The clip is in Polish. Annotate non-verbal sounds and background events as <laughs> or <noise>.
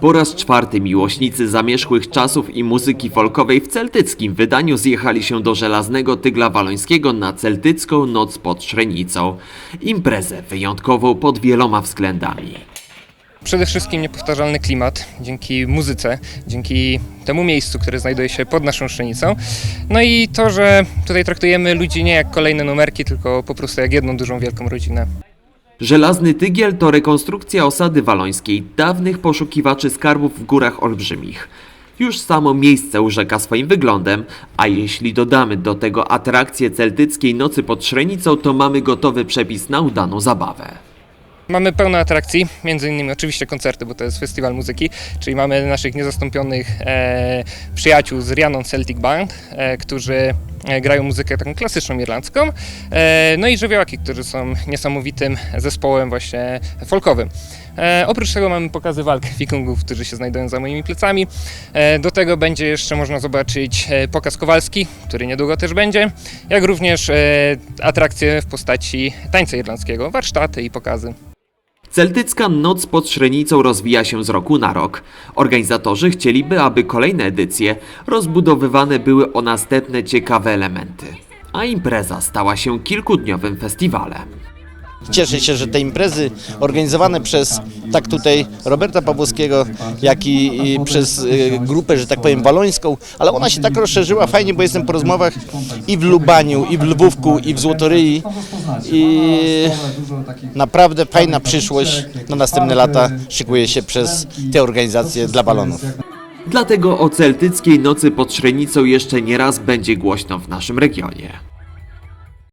Po raz czwarty miłośnicy zamierzchłych czasów i muzyki folkowej w celtyckim wydaniu zjechali się do Żelaznego Tygla Walońskiego na celtycką Noc pod Szrenicą. Imprezę wyjątkową pod wieloma względami. Przede wszystkim niepowtarzalny klimat dzięki muzyce, dzięki temu miejscu, które znajduje się pod naszą szenicą. No i to, że tutaj traktujemy ludzi nie jak kolejne numerki, tylko po prostu jak jedną dużą, wielką rodzinę. Żelazny Tygiel to rekonstrukcja osady walońskiej, dawnych poszukiwaczy skarbów w Górach Olbrzymich. Już samo miejsce urzeka swoim wyglądem, a jeśli dodamy do tego atrakcję celtyckiej Nocy pod Szrenicą, to mamy gotowy przepis na udaną zabawę. Mamy pełno atrakcji, między innymi oczywiście koncerty, bo to jest festiwal muzyki, czyli mamy naszych niezastąpionych e, przyjaciół z Rhiannon Celtic Band, e, którzy grają muzykę taką klasyczną irlandzką, e, no i żywiołaki, którzy są niesamowitym zespołem właśnie folkowym. E, oprócz tego mamy pokazy walk <laughs> wikingów, którzy się znajdują za moimi plecami. E, do tego będzie jeszcze można zobaczyć e, pokaz kowalski, który niedługo też będzie, jak również e, atrakcje w postaci tańca irlandzkiego, warsztaty i pokazy. Celtycka Noc pod Szrenicą rozwija się z roku na rok. Organizatorzy chcieliby, aby kolejne edycje rozbudowywane były o następne ciekawe elementy. A impreza stała się kilkudniowym festiwalem. Cieszę się, że te imprezy organizowane przez tak tutaj Roberta Pawłowskiego, jak i, przez y, grupę, że tak powiem, walońską, ale ona się tak rozszerzyła fajnie, bo jestem po rozmowach i w Lubaniu, i w Lwówku, i w Złotoryi i naprawdę fajna przyszłość na następne lata szykuje się przez te organizacje dla balonów. Dlatego o celtyckiej Nocy pod Szrenicą jeszcze nie raz będzie głośno w naszym regionie.